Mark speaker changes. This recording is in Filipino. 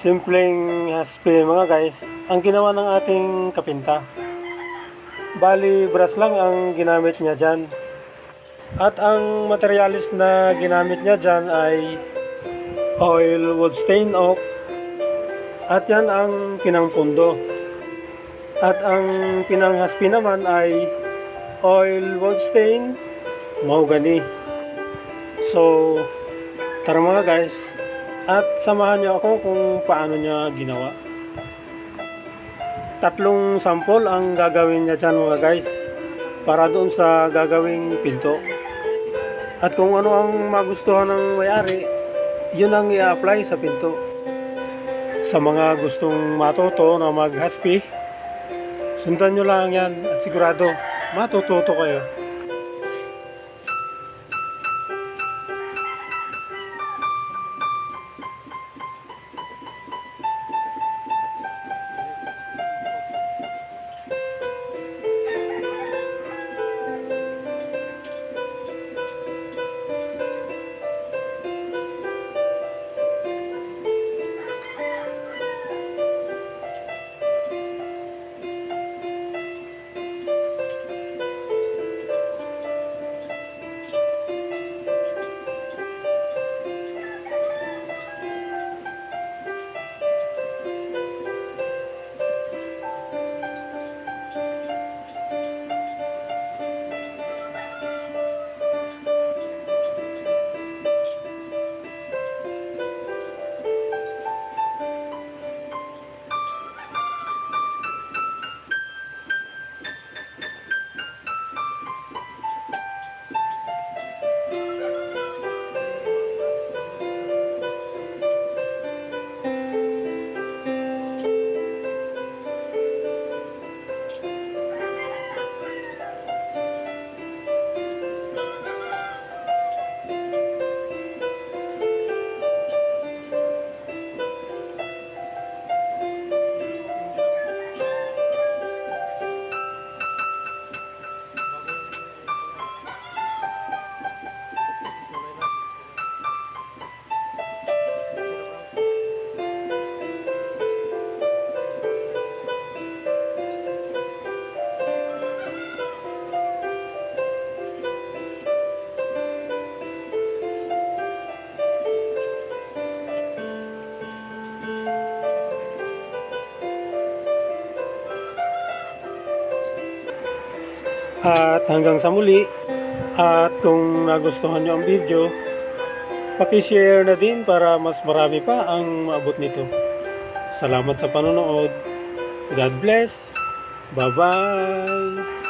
Speaker 1: Simpleng haspe mga guys, ang ginawa ng ating kapinta. Bali, brass lang ang ginamit niya dyan. At ang materialis na ginamit niya dyan ay oil wood stain oak. At yan ang pinangpundo. At ang pinanghaspi naman ay oil wood stain mahogany. So, tara mga guys, at samahan niyo ako kung paano niya ginawa. Tatlong sample ang gagawin niya dyan mga guys para doon sa gagawing pinto. At kung ano ang magustuhan ng may-ari, yun ang i-apply sa pinto. Sa mga gustong matuto na maghaspi, sundan nyo lang yan at sigurado matututo kayo. At hanggang sa muli, at kung nagustuhan nyo ang video, pakishare na din para mas marami pa ang maabot nito. Salamat sa panonood. God bless. Bye-bye.